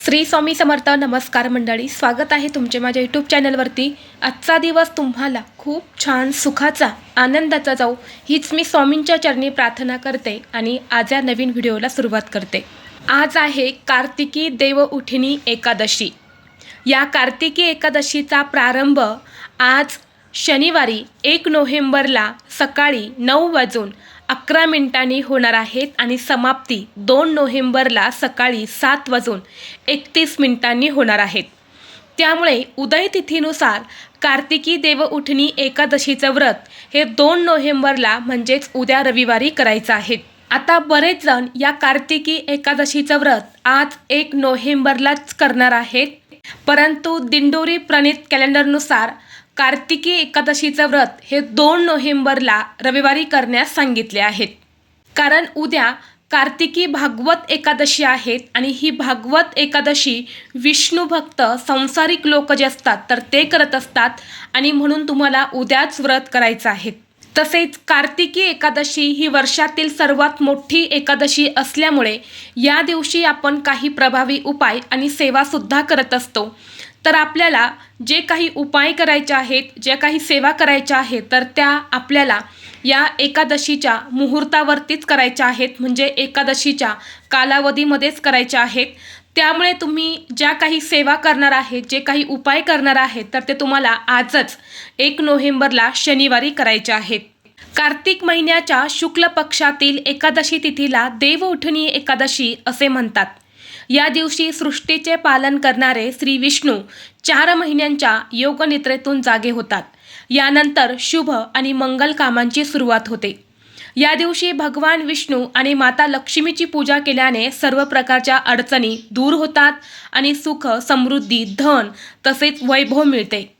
श्री स्वामी समर्थ नमस्कार मंडळी. स्वागत आहे तुमचे माझ्या यूट्यूब चॅनलवरती आजचा दिवस तुम्हाला खूप छान सुखाचा आनंदाचा जाऊ हीच मी स्वामींच्या चरणी प्रार्थना करते आणि आज या नवीन व्हिडिओला सुरुवात करते. आज आहे कार्तिकी देव उठिणी एकादशी. या कार्तिकी एकादशीचा प्रारंभ आज शनिवारी एक नोव्हेंबरला सकाळी नऊ वाजून अकरा मिनिटांनी होणार आहेत आणि समाप्ती दोन नोव्हेंबरला सकाळी सात वाजून एकतीस मिनिटांनी होणार आहेत. त्यामुळे उदय तिथीनुसार कार्तिकी देव उठणी एकादशीचं व्रत हे दोन नोव्हेंबरला म्हणजेच उद्या रविवारी करायचं आहे. आता बरेच जण या कार्तिकी एकादशीचं व्रत आज एक नोव्हेंबरलाच करणार आहेत. परंतु दिंडोरी प्रणित कॅलेंडरनुसार कार्तिकी एकादशीचं व्रत हे दोन नोव्हेंबरला रविवारी करण्यास सांगितले आहेत. कारण उद्या कार्तिकी भागवत एकादशी आहेत आणि ही भागवत एकादशी विष्णू भक्त संसारिक लोक जे असतात तर ते करत असतात आणि म्हणून तुम्हाला उद्याच व्रत करायचं आहे. तसेच कार्तिकी एकादशी ही वर्षातील सर्वात मोठी एकादशी असल्यामुळे या दिवशी आपण काही प्रभावी उपाय आणि सेवासुद्धा करत असतो. तर आपल्याला जे काही उपाय करायचे आहेत ज्या काही सेवा करायच्या आहेत तर त्या आपल्याला या एकादशीच्या मुहूर्तावरतीच करायच्या आहेत म्हणजे एकादशीच्या कालावधीमध्येच करायच्या आहेत. त्यामुळे तुम्ही ज्या काही सेवा करणार आहेत जे काही उपाय करणार आहेत तर ते तुम्हाला आजच एक नोव्हेंबरला शनिवारी करायचे आहेत. कार्तिक महिन्याच्या शुक्ल पक्षातील एकादशी तिथीला देव उठणी एकादशी असे म्हणतात. या दिवशी सृष्टीचे पालन करणारे श्री विष्णू चार महिन्यांच्या योगनिद्रेतून जागे होतात. यानंतर शुभ आणि मंगल कामांची सुरुवात होते. या दिवशी भगवान विष्णू आणि माता लक्ष्मीची पूजा केल्याने सर्व प्रकारच्या अडचणी दूर होतात आणि सुख समृद्धी धन तसेच वैभव मिळते.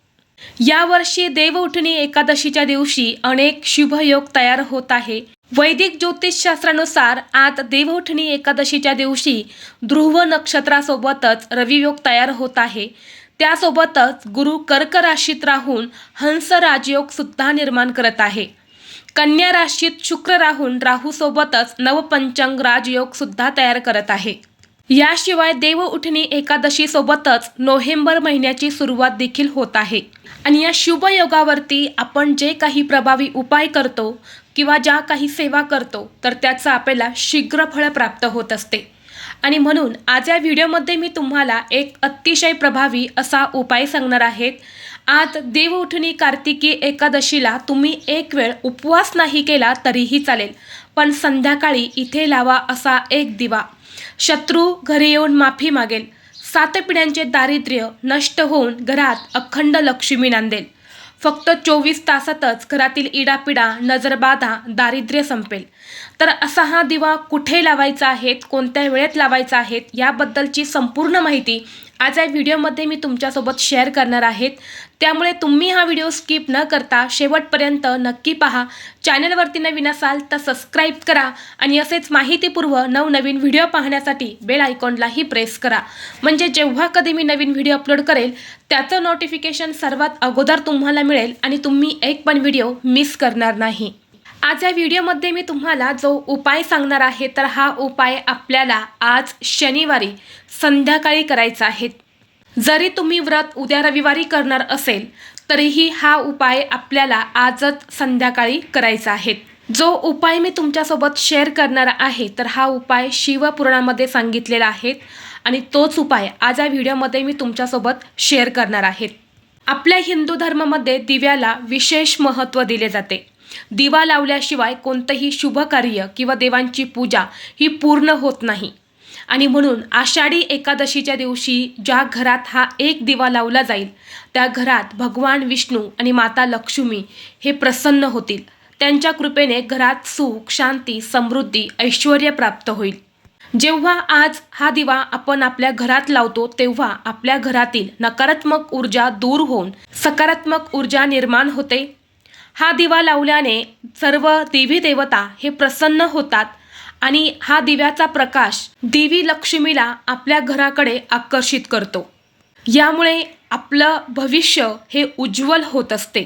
यावर्षी देवउठणी एकादशीच्या दिवशी अनेक शुभयोग तयार होत आहे. वैदिक ज्योतिषशास्त्रानुसार आज देवउठणी एकादशीच्या दिवशी ध्रुव नक्षत्रासोबतच रवियोग तयार होत आहे. त्यासोबतच गुरु कर्क राशीत राहून हंस राजयोग सुद्धा निर्माण करत आहे. कन्या राशीत शुक्र राहून राहूसोबतच नवपंचंग राजयोग सुद्धा तयार करत आहे. याशिवाय देवउठणी एकादशीसोबतच नोव्हेंबर महिन्याची सुरुवात देखील होत आहे. आणि या शुभ योगावरती आपण जे काही प्रभावी उपाय करतो किंवा ज्या काही सेवा करतो तर त्याचं आपल्याला शीघ्र फळ प्राप्त होत असते. आणि म्हणून आज या व्हिडिओमध्ये मी तुम्हाला एक अतिशय प्रभावी असा उपाय सांगणार आहेत. आज देवउठणी कार्तिकी एकादशीला तुम्ही एक वेळ उपवास नाही केला तरीही चालेल पण संध्याकाळी इथे लावा असा एक दिवा. शत्रू घरी येऊन माफी मागेल. सात पिढ्यांचे दारिद्र्य नष्ट होऊन घरात अखंड लक्ष्मी नांदेल. फक्त चोवीस तासातच घरातील इडापिडा नजरबाधा दारिद्र्य संपेल. तर असा हा दिवा कुठे लावायचा आहेत कोणत्या वेळेत लावायचा आहेत याबद्दलची संपूर्ण माहिती आज या व्हिडिओमध्ये मी तुमच्यासोबत शेअर करणार आहेत त्यामुळे तुम्ही हा व्हिडिओ स्किप न करता शेवटपर्यंत नक्की पहा. चॅनलवरती नवीन असाल तर सबस्क्राईब करा आणि असेच माहितीपूर्व नवनवीन व्हिडिओ पाहण्यासाठी बेल आयकॉनलाही प्रेस करा. म्हणजे जेव्हा कधी मी नवीन व्हिडिओ अपलोड करेल त्याचं नोटिफिकेशन सर्वात अगोदर तुम्हाला मिळेल आणि तुम्ही एक पण व्हिडिओ मिस करणार नाही. आज या व्हिडिओमध्ये मी तुम्हाला जो उपाय सांगणार आहे तर हा उपाय आपल्याला आज शनिवारी संध्याकाळी करायचा आहे. जरी तुम्ही व्रत उद्या रविवारी करणार असेल तरीही हा उपाय आपल्याला आजच संध्याकाळी करायचा आहे. जो उपाय मी तुमच्यासोबत शेअर करणार आहे तर हा उपाय शिवपुराणामध्ये सांगितलेला आहे आणि तोच उपाय आज या व्हिडिओमध्ये मी तुमच्यासोबत शेअर करणार आहे. आपल्या हिंदू धर्मामध्ये दिव्याला विशेष महत्त्व दिले जाते. दिवा लावल्याशिवाय कोणतंही शुभ कार्य किंवा देवांची पूजा ही पूर्ण होत नाही. आणि म्हणून आषाढी एकादशीच्या दिवशी ज्या घरात हा एक दिवा लावला जाईल त्या घरात भगवान विष्णू आणि माता लक्ष्मी हे प्रसन्न होतील. त्यांच्या कृपेने घरात सुख शांती समृद्धी ऐश्वर प्राप्त होईल. जेव्हा आज हा दिवा आपण आपल्या घरात लावतो तेव्हा आपल्या घरातील नकारात्मक ऊर्जा दूर होऊन सकारात्मक ऊर्जा निर्माण होते. हा दिवा लावल्याने सर्व देवी देवता हे प्रसन्न होतात आणि हा दिव्याचा प्रकाश देवी लक्ष्मीला आपल्या घराकडे आकर्षित करतो. यामुळे आपलं भविष्य हे उज्ज्वल होत असते.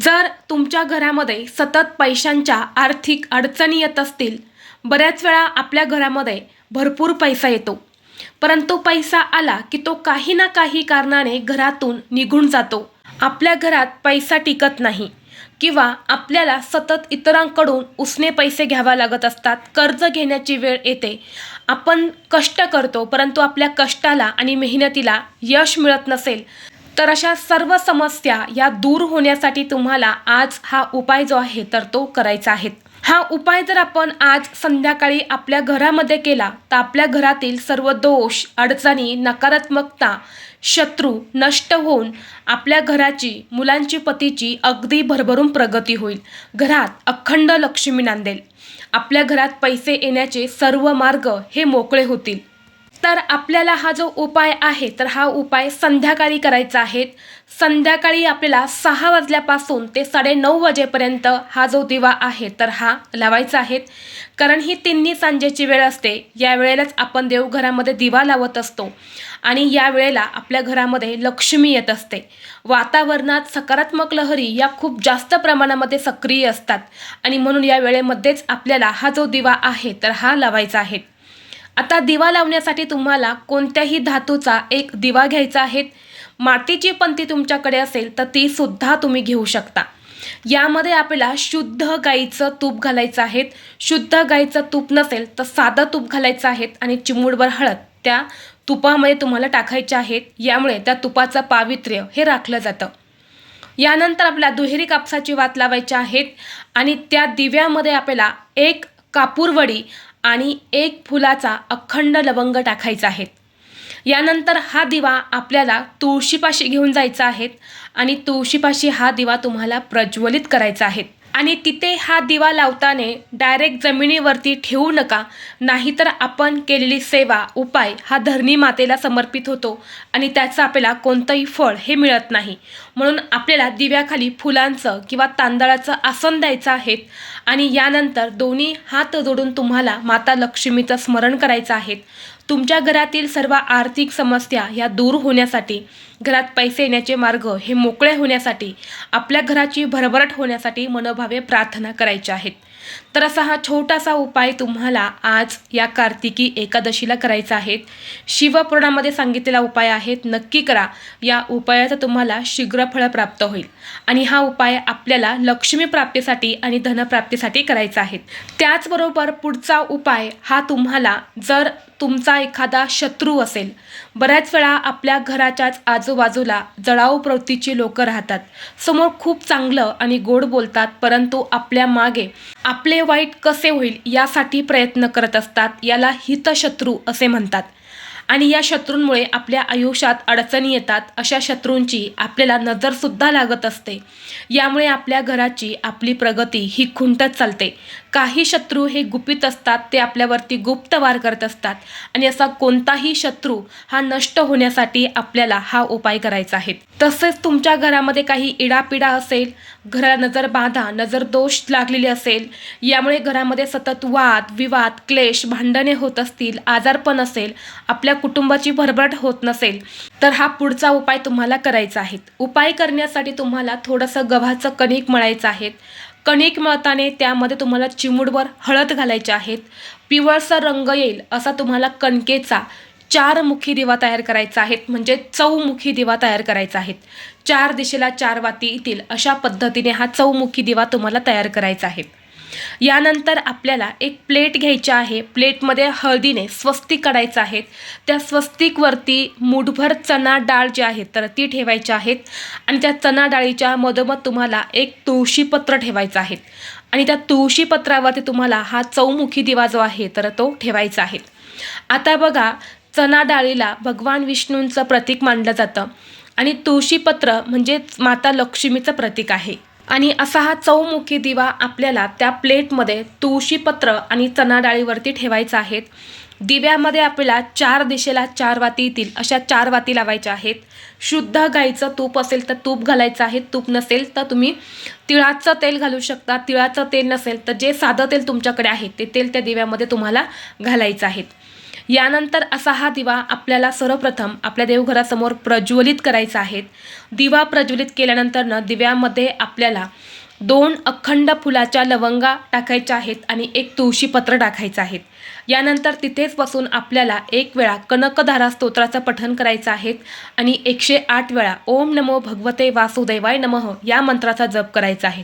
जर तुमच्या घरामध्ये सतत पैशांच्या आर्थिक अडचणी येत असतील बऱ्याच वेळा आपल्या घरामध्ये भरपूर पैसा येतो. परंतु पैसा आला की तो काही ना काही कारणाने घरातून निघून जातो. आपल्या घरात पैसा टिकत नाही. किंवा आपल्याला सतत इतरांकडून उसने पैसे घ्यावा लागत असतात कर्ज घेण्याची वेळ येते. आपण कष्ट करतो परंतु आपल्या कष्टाला आणि मेहनतीला यश मिळत नसेल तर अशा सर्व समस्या या दूर होण्यासाठी तुम्हाला आज हा उपाय जो आहे तर तो करायचा आहे. हा उपाय जर आपण आज संध्याकाळी आपल्या घरामध्ये केला तर आपल्या घरातील सर्व दोष अडचणी नकारात्मकता शत्रू नष्ट होऊन आपल्या घराची मुलांची पतीची अगदी भरभरून प्रगती होईल. घरात अखंड लक्ष्मी नांदेल. आपल्या घरात पैसे येण्याचे सर्व मार्ग हे मोकळे होतील. तर आपल्याला हा जो उपाय आहे तर हा उपाय संध्याकाळी करायचा आहे. संध्याकाळी आपल्याला सहा वाजल्यापासून ते साडेनऊ वाजेपर्यंत हा जो दिवा आहे तर हा लावायचा आहे. कारण ही तिन्ही सांजेची वेळ असते. या वेळेलाच आपण देवघरामध्ये दिवा लावत असतो. आणि या वेळेला आपल्या घरामध्ये लक्ष्मी येत असते. वातावरणात सकारात्मक लहरी या खूप जास्त प्रमाणामध्ये सक्रिय असतात. आणि म्हणून या वेळेमध्येच आपल्याला हा जो दिवा आहे तर हा लावायचा आहे. आता दिवा लावण्यासाठी तुम्हाला कोणत्याही धातूचा एक दिवा घ्यायचा आहे. मातीची पंती तुमच्याकडे असेल तर ती सुद्धा तुम्ही घेऊ शकता. यामध्ये आपल्याला शुद्ध गाईचं तूप घालायचं आहे. शुद्ध गाईचं तूप नसेल तर साधं तूप घालायचं आहे आणि चिमूडभर हळद त्या तुपामध्ये तुम्हाला टाकायचे आहेत यामुळे त्या तुपाचं पावित्र्य हे राखलं जातं. यानंतर आपल्याला दुहेरी कापसाची वात लावायची आहेत आणि त्या दिव्यामध्ये आपल्याला एक कापूरवडी आणि एक फुलाचा अखंड लवंग टाकायचा आहे. यानंतर हा दिवा आपल्याला तुळशीपाशी घेऊन जायचा आहे आणि तुळशीपाशी हा दिवा तुम्हाला प्रज्वलित करायचा आहे. आणि तिथे हा दिवा लावताना डायरेक्ट जमिनीवरती ठेवू नका नाहीतर आपण केलेली सेवा उपाय हा धरणी मातेला समर्पित होतो आणि त्याचं आपल्याला कोणतंही फळ हे मिळत नाही. म्हणून आपल्याला दिव्याखाली फुलांचं किंवा तांदळाचं आसन द्यायचं आहेत आणि यानंतर दोन्ही हात जोडून तुम्हाला माता लक्ष्मीचं स्मरण करायचं आहे. तुमच्या घरातील सर्व आर्थिक समस्या ह्या दूर होण्यासाठी घरात पैसे येण्याचे मार्ग हे मोकळे होण्यासाठी आपल्या घराची भरभराट होण्यासाठी मनोभावे प्रार्थना करायच्या आहेत. तर असा हा छोटासा उपाय तुम्हाला आज या कार्तिकी एकादशीला करायचा आहे. शिवपुराणामध्ये सांगितलेला उपाय आहेत नक्की करा. या उपायाचा तुम्हाला शीघ्र फळ प्राप्त होईल. आणि हा उपाय आपल्याला लक्ष्मी प्राप्तीसाठी आणि धनप्राप्तीसाठी करायचा आहे. त्याचबरोबर पुढचा उपाय हा तुम्हाला जर तुमचा एखादा शत्रू असेल बऱ्याच वेळा आपल्या घराच्याच आजूबाजूला जळाऊ प्रवृत्तीची लोक राहतात. समोर खूप चांगलं आणि गोड बोलतात परंतु आपल्या मागे आपले वाईट कसे होईल यासाठी प्रयत्न करत असतात याला हितशत्रू असे म्हणतात. आणि या शत्रूंमुळे आपल्या आयुष्यात अडचणी येतात अशा शत्रूंची आपल्याला नजरसुद्धा लागत असते. यामुळे आपल्या घराची आपली प्रगती ही खुंटत चालते. काही शत्रू हे गुपित असतात ते आपल्यावरती गुप्त वार करत असतात आणि असा कोणताही शत्रू हा नष्ट होण्यासाठी आपल्याला हा उपाय करायचा आहे. तसेच तुमच्या घरामध्ये काही इडापिडा असेल घराला नजर बाधा नजर दोष लागलेले असेल यामुळे घरामध्ये सतत वाद विवाद क्लेश भांडणे होत असतील आजारपण असेल आपल्या कुटुंबाची भरभराट होत नसेल तर हा पुढचा उपाय तुम्हाला करायचा आहे. उपाय करण्यासाठी तुम्हाला थोडंसं गव्हाचं कणिक मळायचं आहे. कणिक मळताने त्यामध्ये तुम्हाला चिमूडवर हळद घालायचे आहेत पिवळसा रंग येईल असा तुम्हाला कणकेचा चार मुखी दिवा तयार करायचा आहे. म्हणजे चौमुखी दिवा तयार करायचा आहे. चार दिशेला चार वाती येतील अशा पद्धतीने हा चौमुखी दिवा तुम्हाला तयार करायचा आहे. यानंतर आपल्याला एक प्लेट घ्यायची आहे. प्लेटमध्ये हळदीने स्वस्तिक काढायचं आहे त्या स्वस्तिकवरती मुठभर चणा डाळ जी आहे तर ती ठेवायची आहेत. आणि त्या चणा डाळीच्या मधोमध तुम्हाला एक तुळशीपत्र ठेवायचं आहे. आणि त्या तुळशीपत्रावरती तुम्हाला हा चौमुखी दिवा जो आहे तर तो ठेवायचा आहे. आता बघा चणा डाळीला भगवान विष्णूंचं प्रतीक मानलं जातं. आणि तुळशीपत्र म्हणजेच माता लक्ष्मीचं प्रतीक आहे. आणि असा हा चौमुखी दिवा आपल्याला त्या प्लेटमध्ये तुळशीपत्र आणि चणा डाळीवरती ठेवायचा आहेत. दिव्यामध्ये आपल्याला चार दिशेला चार वाती येतील अशा चार वाती लावायच्या आहेत. शुद्ध गाईचं तूप असेल तर तूप घालायचं आहे तूप नसेल तर तुम्ही तिळाचं तेल घालू शकता. तिळाचं तेल नसेल तर जे साधं तेल तुमच्याकडे आहे ते तेल त्या दिव्यामध्ये तुम्हाला घालायचं आहे. यानंतर असा हा दिवा आपल्याला सर्वप्रथम आपल्या देवघरासमोर प्रज्वलित करायचा आहे. दिवा प्रज्वलित केल्यानंतरनं दिव्यामध्ये आपल्याला दोन अखंड फुलाच्या लवंगा टाकायच्या आहेत आणि एक तुळशीपत्र टाकायचं आहेत यानंतर तिथेच बसून आपल्याला एक वेळा कनकधारा स्तोत्राचं पठण करायचं आहे आणि एकशे आठ वेळा ओम नमो भगवते वासुदेवाय नमः या मंत्राचा जप करायचा आहे.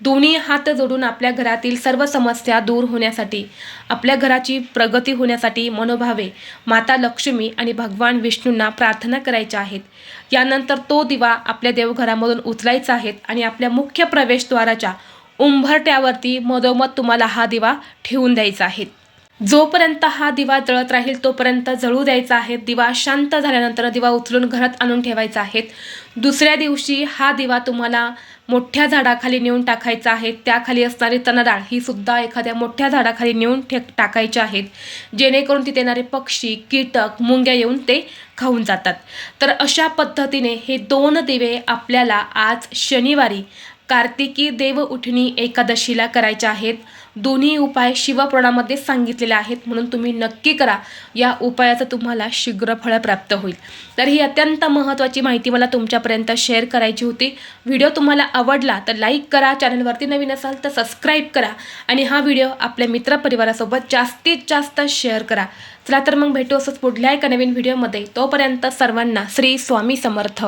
दोन्ही हात जोडून आपल्या घरातील सर्व समस्या दूर होण्यासाठी आपल्या घराची प्रगती होण्यासाठी मनोभावे माता लक्ष्मी आणि भगवान विष्णूंना प्रार्थना करायच्या आहेत. यानंतर तो दिवा आपल्या देवघरामधून उचलायचा आहे आणि आपल्या मुख्य प्रवेशद्वाराच्या उंभरट्यावरती मधोमध तुम्हाला हा दिवा ठेवून द्यायचा आहे. जोपर्यंत हा दिवा जळत राहील तोपर्यंत जळू द्यायचा आहे. दिवा शांत झाल्यानंतर दिवा उचलून घरात आणून ठेवायचा आहे. दुसऱ्या दिवशी हा दिवा तुम्हाला मोठ्या झाडाखाली नेऊन टाकायचं आहे. त्याखाली असणारी तणडाळ ही सुद्धा एखाद्या मोठ्या झाडाखाली नेऊन ठे टाकायचे आहेत. जेणेकरून तिथे येणारे पक्षी कीटक मुंग्या येऊन ते खाऊन जातात. तर अशा पद्धतीने हे दोन दिवे आपल्याला आज शनिवारी कार्तिकी देव उठणी एकादशीला करायच्या आहेत. दोन्ही उपाय शिवपुराणामध्ये सांगितलेले आहेत म्हणून तुम्ही नक्की करा. या उपायाचं तुम्हाला शीघ्र फळ प्राप्त होईल. तर ही अत्यंत महत्त्वाची माहिती मला तुमच्यापर्यंत शेअर करायची होती. व्हिडिओ तुम्हाला आवडला तर लाईक करा चॅनलवरती नवीन असाल तर सबस्क्राईब करा आणि हा व्हिडिओ आपल्या मित्रपरिवारासोबत जास्तीत जास्त शेअर करा. चला तर मग भेटू असंच पुढल्या एका नवीन व्हिडिओमध्ये. तोपर्यंत सर्वांना श्री स्वामी समर्थ.